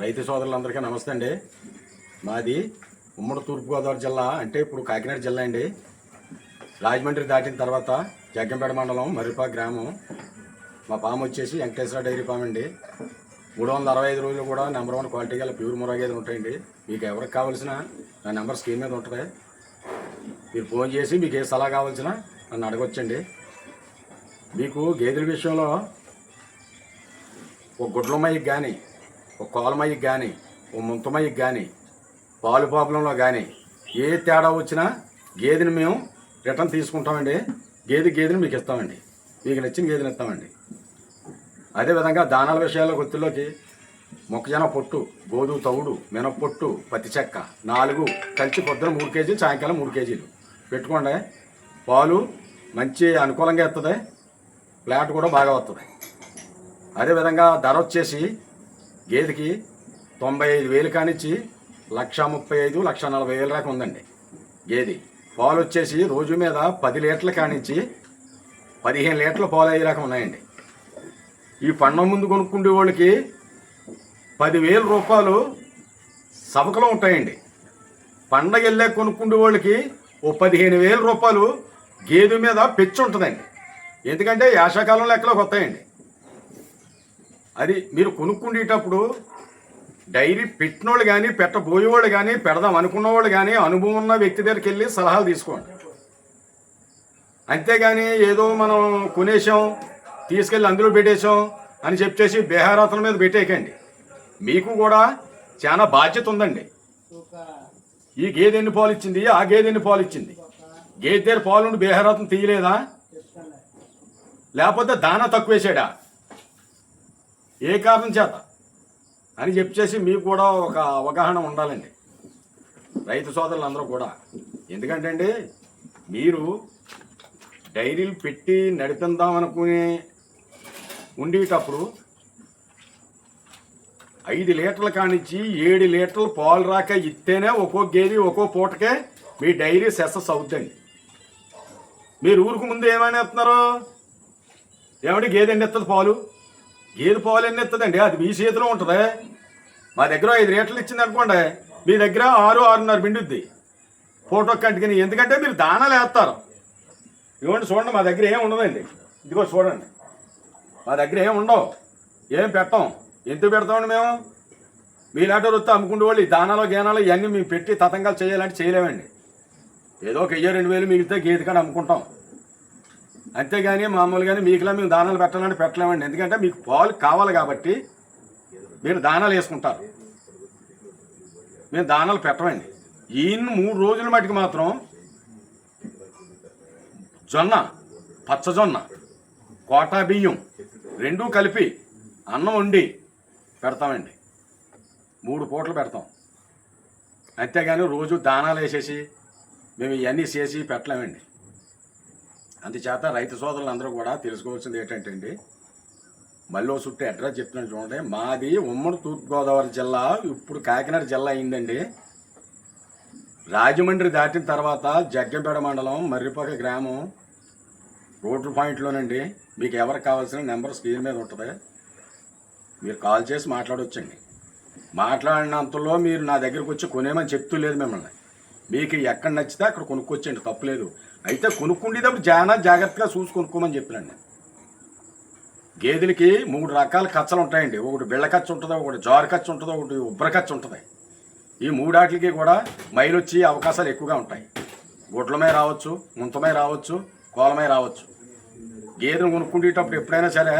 రైతు సోదరులందరికీ నమస్తే అండి. మాది ఉమ్మడి తూర్పుగోదావరి జిల్లా అంటే ఇప్పుడు కాకినాడ జిల్లా అండి. రాజమండ్రి దాటిన తర్వాత జగ్గంపేట మండలం మర్రిపా గ్రామం. మా పాము వచ్చేసి వెంకటేశ్వర డైరీ ఫామ్ అండి. మూడు వందల అరవై ఐదు రోజులు కూడా నెంబర్ వన్ క్వాలిటీ గల ప్యూర్ మురా గేదెలు ఉంటాయండి. మీకు ఎవరికి కావాల్సిన నా నెంబర్ స్క్రీన్ మీద ఉంటుంది. మీరు ఫోన్ చేసి మీకు ఏ సలహా కావాల్సిన నన్ను అడగొచ్చండి. మీకు గేదెల విషయంలో ఒక గుడ్లమ్మయ్యకి కానీ ఒక కోలమయ్యకి కానీ ఓ ముంతమయ్యకి కానీ పాలు ప్రాబ్లంలో కానీ ఏ తేడా వచ్చినా గేదెని మేము రిటర్న్ తీసుకుంటామండి. గేదె గేదెని మీకు ఇస్తామండి. మీకు నచ్చిన గేదెని ఇస్తామండి. అదేవిధంగా దానాల విషయాల్లో గుర్తుల్లోకి మొక్కజొన్న పొట్టు గోధుమ తవుడు మినప్పొట్టు పత్తి చెక్క నాలుగు కలిసి పొద్దున మూడు కేజీలు సాయంకాలం మూడు కేజీలు. పెట్టుకోండి. పాలు మంచి అనుకూలంగా ఇస్తుంది ఫ్లాట్ కూడా బాగా వస్తుంది అదేవిధంగా ధర వచ్చేసి గేదెకి తొంభై ఐదు వేలు కానిచ్చి లక్ష ముప్పై ఐదు లక్ష నలభై వేల దాకా ఉందండి గేది. పాలు వచ్చేసి రోజు మీద పది లీటర్లు కానిచ్చి పదిహేను లీటర్లు పాలు అయ్యేలాగా ఉన్నాయండి. ఈ పండం ముందు కొనుక్కుండే వాళ్ళకి పదివేల రూపాయలు సవకలో ఉంటాయండి. పండగ వెళ్ళే కొనుక్కుండే వాళ్ళకి ఓ పదిహేను వేల రూపాయలు గేదె మీద పెచ్చు ఉంటుందండి. ఎందుకంటే యాషాకాలంలో లెక్కలోకి వస్తాయండి. అది మీరు కొనుక్కుండేటప్పుడు డైరీ పెట్టినోళ్ళు కానీ పెట్టబోయేవాళ్ళు కానీ పెడదాం అనుకున్నవాళ్ళు కానీ అనుభవం ఉన్న వ్యక్తి దగ్గరికి వెళ్ళి సలహాలు తీసుకోండి. అంతేగాని ఏదో మనం కొనేసాం తీసుకెళ్ళి అందులో పెట్టేసాం అని చెప్పేసి బేహారాతల మీద పెట్టేయకండి. మీకు కూడా చాలా బాధ్యత ఉందండి. ఈ గేదె ఎన్ని పాలు ఇచ్చింది? ఆ గేదె ఎన్ని పాలు ఇచ్చింది? గేదె దగ్గర పాలు ఉండి బేహారాతం తీయలేదా? లేకపోతే దానా తక్కువేసాడా ఏ కారణం చేత? అని చెప్పేసి మీకు కూడా ఒక అవగాహన ఉండాలండి. రైతు సోదరులందరూ కూడా. ఎందుకంటే అండి మీరు డైరీలు పెట్టి నడిపిందాం అనుకునే ఉండేటప్పుడు ఐదు లీటర్ల కానిచ్చి ఏడు లీటర్లు పాలు రాక ఇస్తేనే ఒక్కో గేది ఒక్కో పూటకే మీ డైరీ సెసస్ అవుద్దండి మీరు ఊరికి ముందు ఏమైనా ఇస్తున్నారు ఏమంటే గేదె ఎన్ని ఇస్తుంది పాలు? గేదె పాలు ఎన్ని ఇస్తుందండి అది మీ చేతిలో ఉంటుంది. మా దగ్గర ఐదు లీటర్లు ఇచ్చింది అనుకోండి మీ దగ్గర ఆరు ఆరున్నర పిండుద్ది. ఫోటో కంటికి ఎందుకంటే మీరు దానాలు వేస్తారు. ఇవ్వండి చూడండి మా దగ్గర ఏం ఉండదండి. ఇదిగో చూడండి. మా దగ్గర ఏం ఉండవు. ఏం పెట్టం. ఎందుకు పెడతామండి మేము? మీలాంటి వృత్తి అమ్ముకుంటే వాళ్ళు ఈ దానాలు గేనాలు ఇవన్నీ మేము పెట్టి తతంగాలు చేయాలంటే చేయలేమండి. ఏదో ఒక వెయ్యి రెండు వేలు మిగిలితే గేదె కాడ అమ్ముకుంటాం. అంతేగాని మామూలుగానే మీకులా మేము దానాలు పెట్టాలంటే పెట్టలేమండి. ఎందుకంటే మీకు పాలు కావాలి కాబట్టి మీరు దానాలు వేసుకుంటారు. మేము దానాలు పెట్టమండి. ఈయన మూడు రోజుల మటుకు మాత్రం జొన్న పచ్చజొన్న కోటా బియ్యం రెండూ కలిపి అన్నం వండి పెడతామండి. మూడు పూటలు పెడతాం. అంతేగాని రోజు దానాలు వేసేసి మేము ఇవన్నీ చేసి పెట్టలేమండి. అందుచేత రైతు సోదరులందరూ కూడా తెలుసుకోవాల్సింది ఏంటంటే అండి మళ్ళీ ఓ చుట్టూ అడ్రస్ చెప్తున్నాను చూడండి. మాది ఉమ్మడి తూర్పుగోదావరి జిల్లా ఇప్పుడు కాకినాడ జిల్లా అయిందండి. రాజమండ్రి దాటిన తర్వాత జగ్గంపేట మండలం మర్రిపాక గ్రామం రోడ్డు పాయింట్లోనండి. మీకు ఎవరికి కావాల్సిన నెంబర్ స్క్రీన్ మీద ఉంటుంది. మీరు కాల్ చేసి మాట్లాడవచ్చండి మాట్లాడినంతలో మీరు నా దగ్గరకు వచ్చి కొనేమని చెప్తూ లేదు మిమ్మల్ని. మీకు ఎక్కడ నచ్చితే అక్కడ కొనుక్కొచ్చండి తప్పులేదు అయితే కొనుక్కుండేటప్పుడు చాలా జాగ్రత్తగా చూసి కొనుక్కోమని చెప్పినండి గేదెలకి మూడు రకాల కచ్చలు ఉంటాయండి. ఒకటి బిళ్ళ ఖర్చు ఉంటుంది ఒకటి జారు ఖర్చు ఉంటుంది ఒకటి ఉబ్బర ఖర్చు ఉంటుంది. ఈ మూడాటికి కూడా మైలు వచ్చే అవకాశాలు ఎక్కువగా ఉంటాయి. గుడ్లమై రావచ్చు ముంతమై రావచ్చు కోలమై రావచ్చు. గేదెను కొనుక్కుండేటప్పుడు ఎప్పుడైనా సరే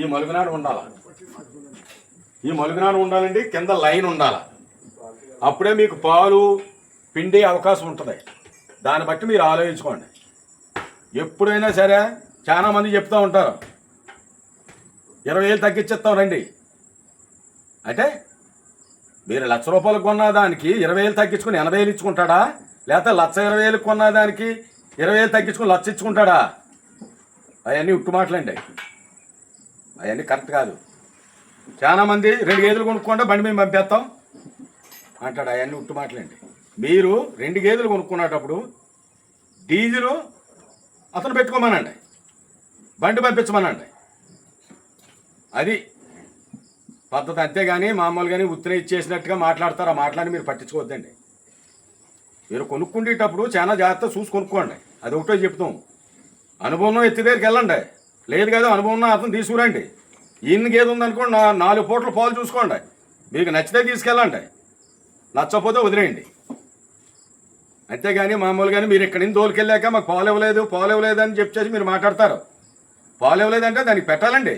ఈ మలుగునాడు ఉండాలి? ఈ మలుగునాడు ఉండాలండి కింద లైన్ ఉండాలి? అప్పుడే మీకు పాలు పిండే అవకాశం ఉంటుంది. దాన్ని బట్టి మీరు ఆలోచించుకోండి. ఎప్పుడైనా సరే చాలా మంది చెప్తూ ఉంటారు. ఇరవై వేలు తగ్గించేస్తాం రండి. అంటే మీరు లక్ష రూపాయలు కొన్న దానికి ఇరవై వేలు తగ్గించుకుని ఎనభై వేలు ఇచ్చుకుంటాడా? లేకపోతే లక్ష ఇరవై వేలు కొన్న దానికి ఇరవై వేలు తగ్గించుకుని లక్ష ఇచ్చుకుంటాడా? అవన్నీ ఉట్టు మాటలండి. అవన్నీ కరెక్ట్ కాదు. చాలామంది రెండు గేదెలు కొనుక్కుంటే బండి మేము పంపేస్తాం. అంటాడు అవన్నీ ఉట్టు మాటలండి. మీరు రెండు గేదెలు కొనుక్కునేటప్పుడు డీజిలు అతను పెట్టుకోమనండి. బండి పంపించమనండి. అది పద్ధతి అంతేగాని మామూలుగాని ఉత్తిన ఇచ్చేసినట్టుగా మాట్లాడతారు. ఆ మాటలని మీరు పట్టించుకోవద్దండి. మీరు కొనుక్కుండేటప్పుడు చాలా జాగ్రత్త చూసి కొనుక్కోండి. అది ఒకటో చెప్తాం. అనుభవం ఎత్తి దగ్గరికి వెళ్ళండి. లేదు కదా అనుభవం అతను తీసుకురండి. ఇన్ని గేదె ఉందనుకోండి నా నాలుగు పూట్ల పాలు చూసుకోండి. మీకు నచ్చితే తీసుకెళ్ళండి. నచ్చకపోతే వదిలేయండి. అంతేగాని మామూలుగాని మీరు ఇక్కడి నుంచి దోలుకెళ్ళాక మాకు పాలు ఇవ్వలేదు పాలు ఇవ్వలేదు అని చెప్పేసి మీరు మాట్లాడతారు. పాలు ఇవ్వలేదంటే దానికి పెట్టాలండి.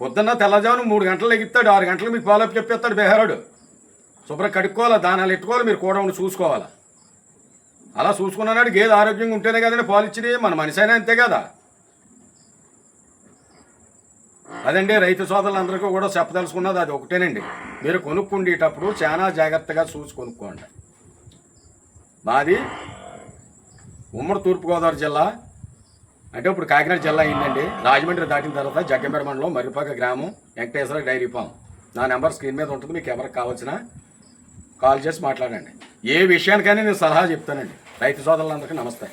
పొద్దున్న తెల్లజామున మూడు గంటలు ఎగిస్తాడు ఆరు గంటలు మీకు పాలు చెప్పేస్తాడు బేహారాడు. శుభ్రం కడుక్కోవాలా దానాలు ఎట్టుకోవాలి మీరు కూడా ఉండి చూసుకోవాలా? అలా చూసుకున్నాడు గేదె ఆరోగ్యంగా ఉంటేనే కదండి పాలు ఇచ్చేది మన మనిషి అయినా అంతే కదా. అదండి రైతు సోదరులందరికీ కూడా చెప్పదలుచుకున్నది అది ఒకటేనండి. మీరు కొనుక్కుండేటప్పుడు చాలా జాగ్రత్తగా చూసి కొనుక్కోండి. మాది ఉమ్మడి తూర్పుగోదావరి జిల్లా. అంటే ఇప్పుడు కాకినాడ జిల్లా అయిందండి రాజమండ్రి దాటిన తర్వాత జగ్గంపేట మండలం మర్రిపాక గ్రామం వెంకటేశ్వర డైరీ ఫామ్. నా నెంబర్ స్క్రీన్ మీద ఉంటుంది మీకు ఎవరికి కావాల్సిన కాల్ చేసి మాట్లాడండి. ఏ విషయానికైనా నేను సలహా చెప్తానండి. రైతు సోదరులందరికీ నమస్తే.